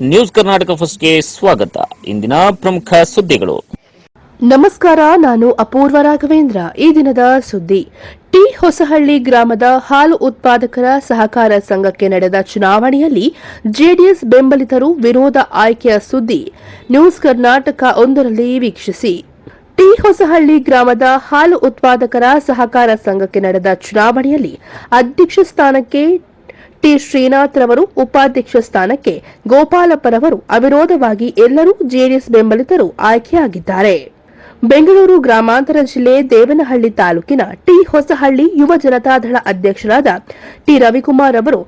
News Karnataka ಫಸ್ಟ್ಗೆ ಸ್ವಾಗತ. ಇಂದಿನ ಪ್ರಮುಖ ಸುದ್ದಿಗಳು. ನಮಸ್ಕಾರ, ನಾನು ಅಪೂರ್ವ ರಾಘವೇಂದ್ರ. ಈ ದಿನದ ಸುದ್ದಿ. ಟಿ ಹೊಸಹಳ್ಳಿ ಗ್ರಾಮದ ಹಾಲು ಉತ್ಪಾದಕರ ಸಹಕಾರ ಸಂಘಕ್ಕೆ ನಡೆದ ಚುನಾವಣೆಯಲ್ಲಿ ಜೆಡಿಎಸ್ ಬೆಂಬಲಿತರು ವಿರೋಧ ಆಯ್ಕೆಯ ಸುದ್ದಿ. ನ್ಯೂಸ್ ಕರ್ನಾಟಕ ಒಂದರಲ್ಲಿ ವೀಕ್ಷಿಸಿ. ಟಿ ಹೊಸಹಳ್ಳಿ ಗ್ರಾಮದ ಹಾಲು ಉತ್ಪಾದಕರ ಸಹಕಾರ ಸಂಘಕ್ಕೆ ನಡೆದ ಚುನಾವಣೆಯಲ್ಲಿ ಅಧ್ಯಕ್ಷ ಸ್ಥಾನಕ್ಕೆ ಟಿ. ಶ್ರೀನಾಥ್ ರವರು ಉಪಾಧ್ಯಕ್ಷ ಸ್ಥಾನಕ್ಕೆ ಗೋಪಾಲಪ್ಪರವರು ಅವಿರೋಧವಾಗಿ ಎಲ್ಲರೂ ಜೆಡಿಎಸ್ ಬೆಂಬಲಿತರು ಆಯ್ಕೆಯಾಗಿದ್ದಾರೆ. ಬೆಂಗಳೂರು ಗ್ರಾಮಾಂತರ ಜಿಲ್ಲೆ ದೇವನಹಳ್ಳಿ ತಾಲೂಕಿನ ಟಿ. ಹೊಸಹಳ್ಳಿ ಯುವ ಜನತಾದಳ ಅಧ್ಯಕ್ಷರಾದ ಟಿ. ರವಿಕುಮಾರ್ ಅವರು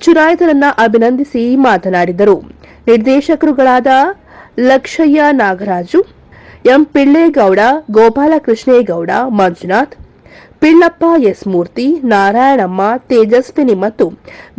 ಚುನಾಯಿತರನ್ನ ಅಭಿನಂದಿಸಿ ಮಾತನಾಡಿದರು. ನಿರ್ದೇಶಕರುಗಳಾದ ಲಕ್ಷಯ್ಯ ನಾಗರಾಜು, ಎಂ. ಪಿಳ್ಳೇಗೌಡ, ಗೋಪಾಲಕೃಷ್ಣೇಗೌಡ, ಮಂಜುನಾಥ್ ಪಿಳ್ಳಪ್ಪ ಎಸ್ ಮೂರ್ತಿ, ನಾರಾಯಣಮ್ಮ, ತೇಜಸ್ವಿನಿ ಮತ್ತು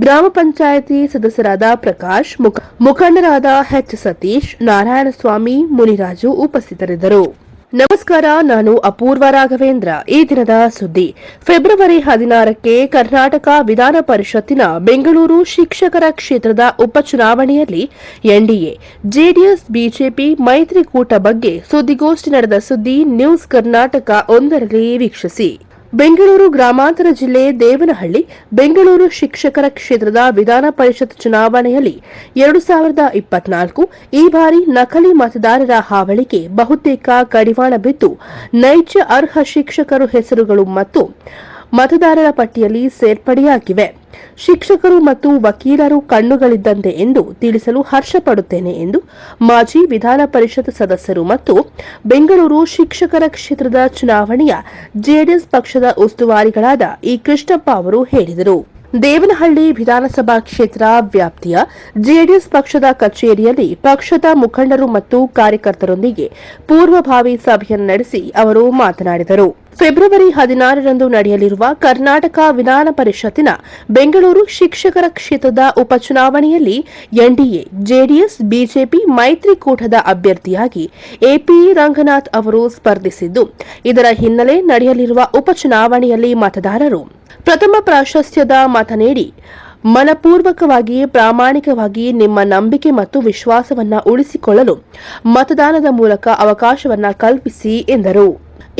ಗ್ರಾಮ ಪಂಚಾಯಿತಿ ಸದಸ್ಯರಾದ ಪ್ರಕಾಶ್, ಮುಖ- ಮುಖಂಡರಾದ ಎಚ್ ಸತೀಶ್, ನಾರಾಯಣಸ್ವಾಮಿ, ಮುನಿರಾಜು ಉಪಸ್ಥಿತರಿದ್ದರು. ನಮಸ್ಕಾರ, ನಾನು ಅಪೂರ್ವ ರಾಘವೇಂದ್ರ. ಈ ದಿನದ ಸುದ್ದಿ. ಫೆಬ್ರವರಿ ಹದಿನಾರಕ್ಕೆ ಕರ್ನಾಟಕ ವಿಧಾನ ಪರಿಷತ್ತಿನ ಬೆಂಗಳೂರು ಶಿಕ್ಷಕರ ಕ್ಷೇತ್ರದ ಉಪಚುನಾವಣೆಯಲ್ಲಿ ಎನ್ಡಿಎ, ಜೆಡಿಎಸ್, ಬಿಜೆಪಿ ಮೈತ್ರಿಕೂಟ ಬಗ್ಗೆ ಸುದ್ದಿಗೋಷ್ಠಿ ನಡೆದ ಸುದ್ದಿ ನ್ಯೂಸ್ ಕರ್ನಾಟಕ ಒಂದರಲ್ಲಿ ವೀಕ್ಷಿಸಿ. ಬೆಂಗಳೂರು ಗ್ರಾಮಾಂತರ ಜಿಲ್ಲೆ ದೇವನಹಳ್ಳಿ, ಬೆಂಗಳೂರು ಶಿಕ್ಷಕರ ಕ್ಷೇತ್ರದ ವಿಧಾನ ಪರಿಷತ್ ಚುನಾವಣೆಯಲ್ಲಿ ಎರಡು ಸಾವಿರದ ಇಪ್ಪತ್ನಾಲ್ಕು ಈ ಬಾರಿ ನಕಲಿ ಮತದಾರರ ಹಾವಳಿಗೆ ಬಹುತೇಕ ಕಡಿವಾಣ ಬಿದ್ದು ನೈಜ ಅರ್ಹ ಶಿಕ್ಷಕರು ಹೆಸರುಗಳು ಮತ್ತು ಮತದಾರರ ಪಟ್ಟಿಯಲ್ಲಿ ಸೇರ್ಪಡೆಯಾಗಿವೆ. ಶಿಕ್ಷಕರು ಮತ್ತು ವಕೀಲರು ಕಣ್ಣುಗಳಿದ್ದಂತೆ ಎಂದು ತಿಳಿಸಲು ಹರ್ಷಪಡುತ್ತೇನೆ ಎಂದು ಮಾಜಿ ವಿಧಾನ ಪರಿಷತ್ ಸದಸ್ಯರು ಮತ್ತು ಬೆಂಗಳೂರು ಶಿಕ್ಷಕರ ಕ್ಷೇತ್ರದ ಚುನಾವಣೆಯ ಜೆಡಿಎಸ್ ಪಕ್ಷದ ಉಸ್ತುವಾರಿಗಳಾದ ಇ ಕೃಷ್ಣಪ್ಪ ಅವರು ಹೇಳಿದರು. ದೇವನಹಳ್ಳಿ ವಿಧಾನಸಭಾ ಕ್ಷೇತ್ರ ವ್ಯಾಪ್ತಿಯ ಜೆಡಿಎಸ್ ಪಕ್ಷದ ಕಚೇರಿಯಲ್ಲಿ ಪಕ್ಷದ ಮುಖಂಡರು ಮತ್ತು ಕಾರ್ಯಕರ್ತರೊಂದಿಗೆ ಪೂರ್ವಭಾವಿ ಸಭೆಯನ್ನು ನಡೆಸಿ ಅವರು ಮಾತನಾಡಿದರು. ಫೆಬ್ರವರಿ ಹದಿನಾರರಂದು ನಡೆಯಲಿರುವ ಕರ್ನಾಟಕ ವಿಧಾನ ಪರಿಷತ್ತಿನ ಬೆಂಗಳೂರು ಶಿಕ್ಷಕರ ಕ್ಷೇತ್ರದ ಉಪಚುನಾವಣೆಯಲ್ಲಿ ಎನ್ಡಿಎ, ಜೆಡಿಎಸ್, ಬಿಜೆಪಿ ಮೈತ್ರಿಕೂಟದ ಅಭ್ಯರ್ಥಿಯಾಗಿ ಎಪಿ ರಂಗನಾಥ್ ಅವರು ಸ್ಪರ್ಧಿಸಿದ್ದು, ಇದರ ಹಿನ್ನೆಲೆ ನಡೆಯಲಿರುವ ಉಪಚುನಾವಣೆಯಲ್ಲಿ ಮತದಾರರು ಪ್ರಥಮ ಪ್ರಾಶಸ್ತ್ಯದ ಮತ ನೀಡಿ, ಮನಪೂರ್ವಕವಾಗಿ ಪ್ರಾಮಾಣಿಕವಾಗಿ ನಿಮ್ಮ ನಂಬಿಕೆ ಮತ್ತು ವಿಶ್ವಾಸವನ್ನು ಉಳಿಸಿಕೊಳ್ಳಲು ಮತದಾನದ ಮೂಲಕ ಅವಕಾಶವನ್ನು ಕಲ್ಪಿಸಿ ಎಂದರು.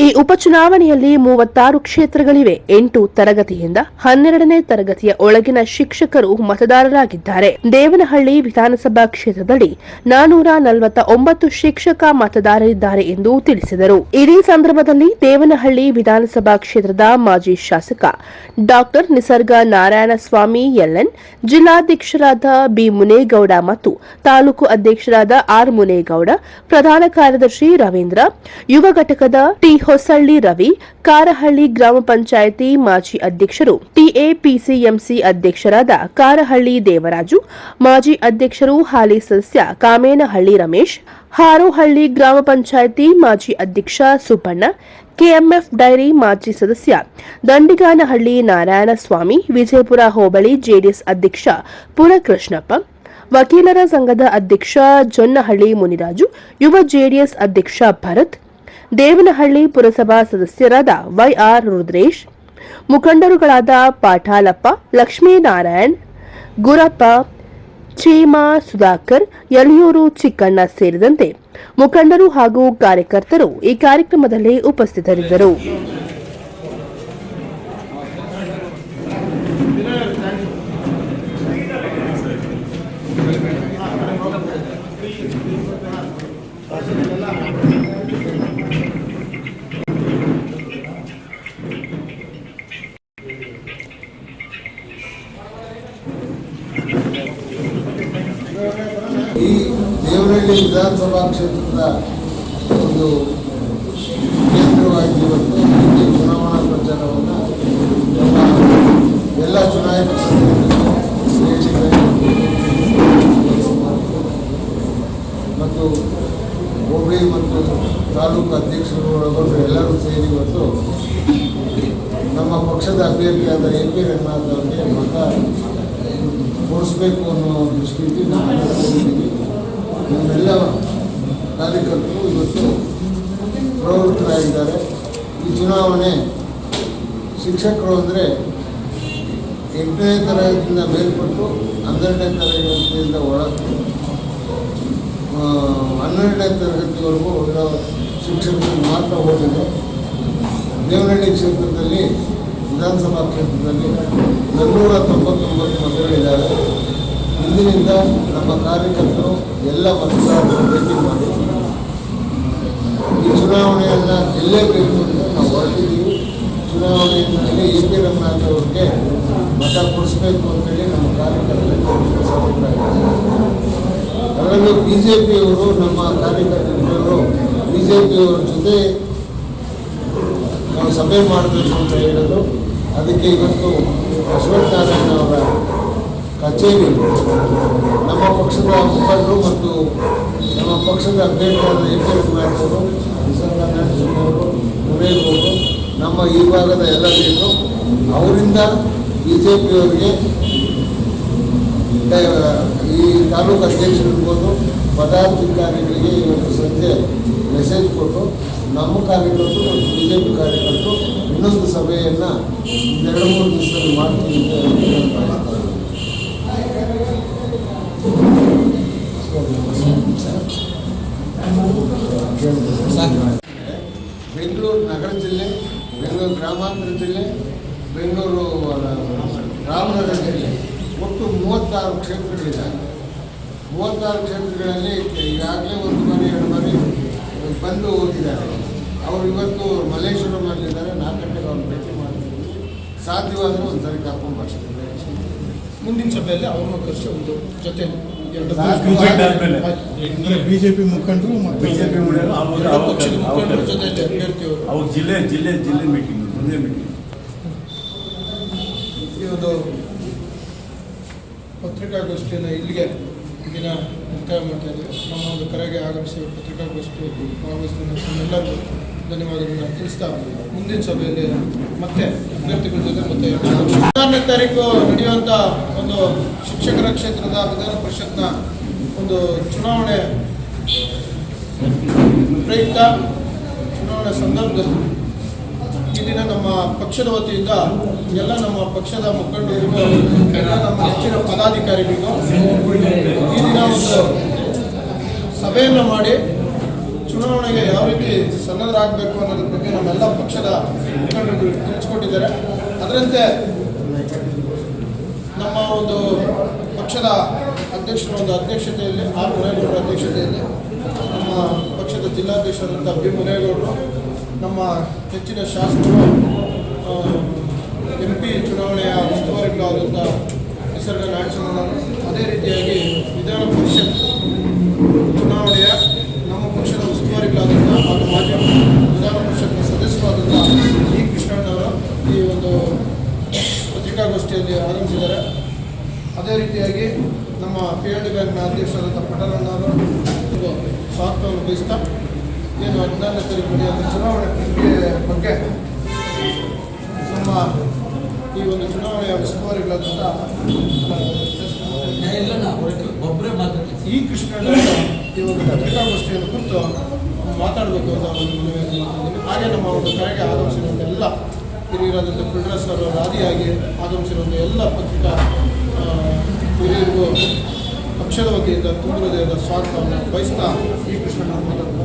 ಈ ಉಪಚುನಾವಣೆಯಲ್ಲಿ ಮೂವತ್ತಾರು ಕ್ಷೇತ್ರಗಳಿವೆ. ಎಂಟು ತರಗತಿಯಿಂದ ಹನ್ನೆರಡನೇ ತರಗತಿಯ ಒಳಗಿನ ಶಿಕ್ಷಕರು ಮತದಾರರಾಗಿದ್ದಾರೆ. ದೇವನಹಳ್ಳಿ ವಿಧಾನಸಭಾ ಕ್ಷೇತ್ರದಲ್ಲಿ ನಾನೂರ ನಲವತ್ತ ಒಂಬತ್ತು ಶಿಕ್ಷಕ ಮತದಾರರಿದ್ದಾರೆ ಎಂದು ತಿಳಿಸಿದರು. ಇದೇ ಸಂದರ್ಭದಲ್ಲಿ ದೇವನಹಳ್ಳಿ ವಿಧಾನಸಭಾ ಕ್ಷೇತ್ರದ ಮಾಜಿ ಶಾಸಕ ಡಾಕ್ಟರ್ ನಿಸರ್ಗ ನಾರಾಯಣಸ್ವಾಮಿ ಎಲ್ಎನ್ ಜಿಲ್ಲಾಧ್ಯಕ್ಷರಾದ ಬಿ. ಮುನೇಗೌಡ ಮತ್ತು ತಾಲೂಕು ಅಧ್ಯಕ್ಷರಾದ ಆರ್. ಮುನೇಗೌಡ, ಪ್ರಧಾನ ಕಾರ್ಯದರ್ಶಿ ರವೀಂದ್ರ, ಯುವ ಘಟಕದ ಟಿ. ಹೊಸಳ್ಳಿ ರವಿ, ಕಾರಹಳ್ಳಿ ಗ್ರಾಮ ಪಂಚಾಯಿತಿ ಮಾಜಿ ಅಧ್ಯಕ್ಷರು ಟಿಎಪಿಸಿಎಂಸಿ ಅಧ್ಯಕ್ಷರಾದ ಕಾರಹಳ್ಳಿ ದೇವರಾಜು, ಮಾಜಿ ಅಧ್ಯಕ್ಷರು ಹಾಲಿ ಸದಸ್ಯ ಕಾಮೇನಹಳ್ಳಿ ರಮೇಶ್, ಹಾರೋಹಳ್ಳಿ ಗ್ರಾಮ ಪಂಚಾಯಿತಿ ಮಾಜಿ ಅಧ್ಯಕ್ಷ ಸುಬ್ಬಣ್ಣ, ಕೆಎಂಎಫ್ ಡೈರಿ ಮಾಜಿ ಸದಸ್ಯ ದಂಡಿಗಾನಹಳ್ಳಿ ನಾರಾಯಣಸ್ವಾಮಿ, ವಿಜಯಪುರ ಹೋಬಳಿ ಜೆಡಿಎಸ್ ಅಧ್ಯಕ್ಷ ಪುರಕೃಷ್ಣಪ್ಪ, ವಕೀಲರ ಸಂಘದ ಅಧ್ಯಕ್ಷ ಜೊನ್ನಹಳ್ಳಿ ಮುನಿರಾಜು, ಯುವ ಜೆಡಿಎಸ್ ಅಧ್ಯಕ್ಷ ಭರತ್ ದೇವನಹಳ್ಳಿ ಪುರಸಭಾ ಸದಸ್ಯರಾದ ವೈಆರ್ ರುದ್ರೇಶ್, ಮುಖಂಡರುಗಳಾದ ಪಾಠಾಲಪ್ಪ, ಲಕ್ಷ್ಮೀನಾರಾಯಣ್, ಗುರಪ್ಪ ಚೀಮಾ ಸುಧಾಕರ್ ಯಲಿಯೂರು ಚಿಕ್ಕಣ್ಣ ಸೇರಿದಂತೆ ಮುಖಂಡರು ಹಾಗೂ ಕಾರ್ಯಕರ್ತರು ಈ ಕಾರ್ಯಕ್ರಮದಲ್ಲಿ ಉಪಸ್ಥಿತರಿದ್ದರು. ದೇವನಹಳ್ಳಿ ವಿಧಾನಸಭಾ ಕ್ಷೇತ್ರದ ಒಂದು ಕೇಂದ್ರವಾಗಿ ಇವತ್ತು ಚುನಾವಣಾ ಪ್ರಚಾರವನ್ನು ಎಲ್ಲ ಚುನಾಯಿತ ಮತ್ತು ಹೋಬಳಿ ಮತ್ತು ತಾಲೂಕು ಅಧ್ಯಕ್ಷರು ಒಳಗೊಂಡು ಎಲ್ಲರೂ ಸೇರಿ ಇವತ್ತು ನಮ್ಮ ಪಕ್ಷದ ಅಭ್ಯರ್ಥಿಯಾದ ಎ ಪಿ ರಂಗನಾಥ್ ಅವರಿಗೆ ಮತ ಕೊಡಿಸ್ಬೇಕು ಅನ್ನೋ ನಾವೆಲ್ಲ ಸೇರಿದ್ದೀವಿ ನಮ್ಮೆಲ್ಲ ಕಾರ್ಯಕರ್ತರು ಇವತ್ತು ಪ್ರವೃತ್ತರಾಗಿದ್ದಾರೆ. ಈ ಚುನಾವಣೆ ಶಿಕ್ಷಕರು ಅಂದರೆ ಎಂಟನೇ ತರಗತಿಯಿಂದ ಮೇಲ್ಪಟ್ಟು ಹನ್ನೆರಡನೇ ತರಗತಿಯಿಂದ ಒಳ ಆ, ಹನ್ನೆರಡನೇ ತರಗತಿವರೆಗೂ ಇರೋ ಶಿಕ್ಷಕರಿಗೆ ಮಾತ್ರ ಓದಿದೆ. ದೇವನಹಳ್ಳಿ ಕ್ಷೇತ್ರದಲ್ಲಿ ವಿಧಾನಸಭಾ ಕ್ಷೇತ್ರದಲ್ಲಿ ನನ್ನೂರ ತೊಂಬತ್ತೊಂಬತ್ತು ಮತಗಳಿದ್ದಾವೆ. ಇಂದಿನಿಂದ ನಮ್ಮ ಕಾರ್ಯಕರ್ತರು ಎಲ್ಲ ಮತದಾರರು ಭೇಟಿ ಮಾಡಿ ಈ ಚುನಾವಣೆಯನ್ನು ಗೆಲ್ಲೇಬೇಕು ಅಂತ ನಾವು ಹೊರಟಿದ್ದೀವಿ. ಚುನಾವಣೆಯಲ್ಲಿ ಎ ಪಿ ರಂಗನಾಥ್ ಅವ್ರಿಗೆ ಮತ ಕೊಡಿಸ್ಬೇಕು ಅಂತೇಳಿ ನಮ್ಮ ಕಾರ್ಯಕರ್ತರಿಗೆ ಅದರಲ್ಲೂ ಬಿ ಜೆ ಪಿಯವರು ನಮ್ಮ ಕಾರ್ಯಕರ್ತರು ಬಿ ಜೆ ಪಿಯವರ ಜೊತೆ ನಾವು ಸಭೆ ಮಾಡಬೇಕು ಅಂತ ಹೇಳಿದ್ರು. ಅದಕ್ಕೆ ಇವತ್ತು ಅಶ್ವತ್ಥನಾರಾಯಣ ಅವರ ಕಚೇರಿ. ನಮ್ಮ ಪಕ್ಷದ ಮುಖಂಡರು ಮತ್ತು ನಮ್ಮ ಪಕ್ಷದ ಅಭ್ಯರ್ಥಿಯಾದ ಎಂ ಕೆ ರಘುನಾಥ್ ಅವರು ಮುರೇಗೌಡರು ನಮ್ಮ ಈ ಭಾಗದ ಎಲ್ಲ ಜನರು, ಅವರಿಂದ ಬಿ ಜೆ ಪಿಯವರಿಗೆ ಈ ತಾಲೂಕು ಅಧ್ಯಕ್ಷರಿರ್ಬೋದು ಪದಾಧಿಕಾರಿಗಳಿಗೆ ಇವತ್ತು ಸಂಜೆ ಮೆಸೇಜ್ ಕೊಟ್ಟು, ನಮ್ಮ ಕಾರ್ಯಕರ್ತರು ಮತ್ತು ಬಿ ಜೆ ಪಿ ಕಾರ್ಯಕರ್ತರು ಇನ್ನೊಂದು ಸಭೆಯನ್ನು ಎರಡು, ಮೂರು ದಿವಸದಲ್ಲಿ ಮಾಡ್ತೀವಿ ಅಂತ ಜಿಲ್ಲೆ, ಬೆಂಗಳೂರು ಗ್ರಾಮಾಂತರ ಜಿಲ್ಲೆ, ಬೆಂಗಳೂರು ರಾಮನಗರ ಜಿಲ್ಲೆ. ಒಟ್ಟು ಮೂವತ್ತಾರು ಕ್ಷೇತ್ರಗಳಿದ್ದಾವೆ. ಮೂವತ್ತಾರು ಕ್ಷೇತ್ರಗಳಲ್ಲಿ ಈಗಾಗಲೇ ಒಂದು ಬಾರಿ, ಎರಡು ಬಾರಿ ಬಂದು ಹೋಗಿದ್ದಾರೆ ಅವರು ಇವತ್ತು ಮಲ್ಲೇಶ್ವರಮಲ್ಲಿದ್ದಾರೆ ನಾಲ್ಕು ಗಂಟೆಗೆ ಅವ್ರು ಭೇಟಿ ಮಾಡ್ತೀವಿ ಸಾಧ್ಯವಾದರೆ ಒಂದು ಸರಿ ಕರ್ಕೊಂಡು ಬರ್ತೀವಿ ಮುಂದಿನ ಸಭೆಯಲ್ಲಿ ಅವ್ರನ್ನ ಕರೆಸಿ ಒಂದು ಜೊತೆ. ಬಿಜೆಪಿ ಮುಖಂಡರು ಮತ್ತು ಬಿಜೆಪಿ ಪಕ್ಷದ ಮುಖಂಡರ ಜೊತೆ ಅಭ್ಯರ್ಥಿಯವರು. ಅವಾಗ ಜಿಲ್ಲೆ ಜಿಲ್ಲೆ ಜಿಲ್ಲೆ ಮೀಟಿಂಗ್ ಒಂದೇ ಮೀಟಿಂಗ್ ಈ ಒಂದು ಪತ್ರಿಕಾಗೋಷ್ಠಿಯನ್ನು ಇಲ್ಲಿಗೆ ದಿನ ಮುಕ್ತಾಯ ಮಾಡ್ತಾ ಇದ್ದೀವಿ. ನಮ್ಮ ಒಂದು ಕರೆಗೆ ಆಗಮಿಸಿ ಪತ್ರಿಕಾಗೋಷ್ಠಿ ಭಾಗವಹಿಸಿದ ಎಲ್ಲರಿಗೂ ಧನ್ಯವಾದಗಳನ್ನ ತಿಳಿಸ್ತಾ ಮುಂದಿನ ಸಭೆಯಲ್ಲಿ ಮತ್ತೆ ಅಭ್ಯರ್ಥಿಗಳ ಜೊತೆ ಮತ್ತೆ ಹದಿನಾರನೇ ತಾರೀಕು ನಡೆಯುವಂಥ ಒಂದು ಶಿಕ್ಷಕರ ಕ್ಷೇತ್ರದ ವಿಧಾನ ಪರಿಷತ್ನ ಒಂದು ಚುನಾವಣೆ ಪ್ರಯುಕ್ತ ಚುನಾವಣೆ ಸಂದರ್ಭದಲ್ಲಿ ಈ ದಿನ ನಮ್ಮ ಪಕ್ಷದ ವತಿಯಿಂದ ಎಲ್ಲ ನಮ್ಮ ಪಕ್ಷದ ಮುಖಂಡರಿಗೂ, ಎಲ್ಲ ನಮ್ಮ ಹೆಚ್ಚಿನ ಪದಾಧಿಕಾರಿಗಳಿಗೂ ಈ ದಿನ ಒಂದು ಸಭೆಯನ್ನು ಮಾಡಿ ಚುನಾವಣೆಗೆ ಯಾವ ರೀತಿ ಸನ್ನದ್ಧರಾಗಬೇಕು ಅನ್ನೋದ್ರ ಬಗ್ಗೆ ನಮ್ಮೆಲ್ಲ ಪಕ್ಷದ ಮುಖಂಡರು ತಿಳಿಸ್ಕೊಟ್ಟಿದ್ದಾರೆ. ಅದರಂತೆ ನಮ್ಮ ಒಂದು ಪಕ್ಷದ ಅಧ್ಯಕ್ಷರ ಒಂದು ಅಧ್ಯಕ್ಷತೆಯಲ್ಲಿ, ಆರ್ ಮುರೇಗೌಡರ ಅಧ್ಯಕ್ಷತೆಯಲ್ಲಿ ನಮ್ಮ ಪಕ್ಷದ ಜಿಲ್ಲಾಧ್ಯಕ್ಷರಾದಂಥ ಬಿ ಮುರೇಗೌಡರು ನಮ್ಮ ಹೆಚ್ಚಿನ ಶಾಸಕರು ಎಂ ಪಿ ಚುನಾವಣೆಯ ಉಸ್ತುವಾರಿಗಳಾದಂಥ ನಿಸರ್ಗ ನಾಯಕನವರು ಅದೇ ರೀತಿಯಾಗಿ ವಿಧಾನ ಪರಿಷತ್ ಚುನಾವಣೆಯ ಉಸ್ತುವಾರಿಗಳಾದಂಥ ಹಾಗೂ ಮಾಜಿ ವಿಧಾನ ಪರಿಷತ್ನ ಸದಸ್ಯರಾದಂಥ ಇ ಕೃಷ್ಣಣ್ಣವರು ಈ ಒಂದು ಪತ್ರಿಕಾಗೋಷ್ಠಿಯಲ್ಲಿ ಆಗಮಿಸಿದ್ದಾರೆ ಅದೇ ರೀತಿಯಾಗಿ ನಮ್ಮ ಪಿ ಎಲ್ ಡಿ ಬ್ಯಾಂಕ್ನ ಅಧ್ಯಕ್ಷರಾದಂಥ ಪಟೇಲಣ್ಣವರು ಸ್ವಾಗತವನ್ನು ಬಯಸ್ತಾ ಏನು ಹದಿನಾರನೇ ತಾರೀಕು ನಡೆಯುವಂಥ ಚುನಾವಣೆ ಪ್ರಕ್ರಿಯೆ ಬಗ್ಗೆ ನಮ್ಮ ಈ ಒಂದು ಚುನಾವಣೆಯ ಉಸ್ತುವಾರಿಗಳಾದಂಥ ಈ ಕೃಷ್ಣ ಈ ಒಂದು ಪತ್ರಿಕಾಗೋಷ್ಠಿಯನ್ನು ಕುರಿತು ಮಾತಾಡಬೇಕು ಅಂತ ಹಾಗೆ ನಮ್ಮ ಒಂದು ಕರೆಗೆ ಆಗಮಿಸಿರುವಂಥ ಎಲ್ಲ ಹಿರಿಯರಾದಂಥ ಬಿಲ್ಡರ್ ಸರ್ ರಾದಿಯಾಗಿ ಆಗಮಿಸಿರುವಂಥ ಎಲ್ಲ ಪತ್ರಿಕಾ ಹಿರಿಯರಿಗೂ ಪಕ್ಷದ ವತಿಯಿಂದ ತುಂಬಿರೋದರಿಂದ ಸ್ವಾಗತವನ್ನು ಬಯಸ್ತಾ ಈ ಕೃಷ್ಣ ಮಾತಾಡ್ತಾರೆ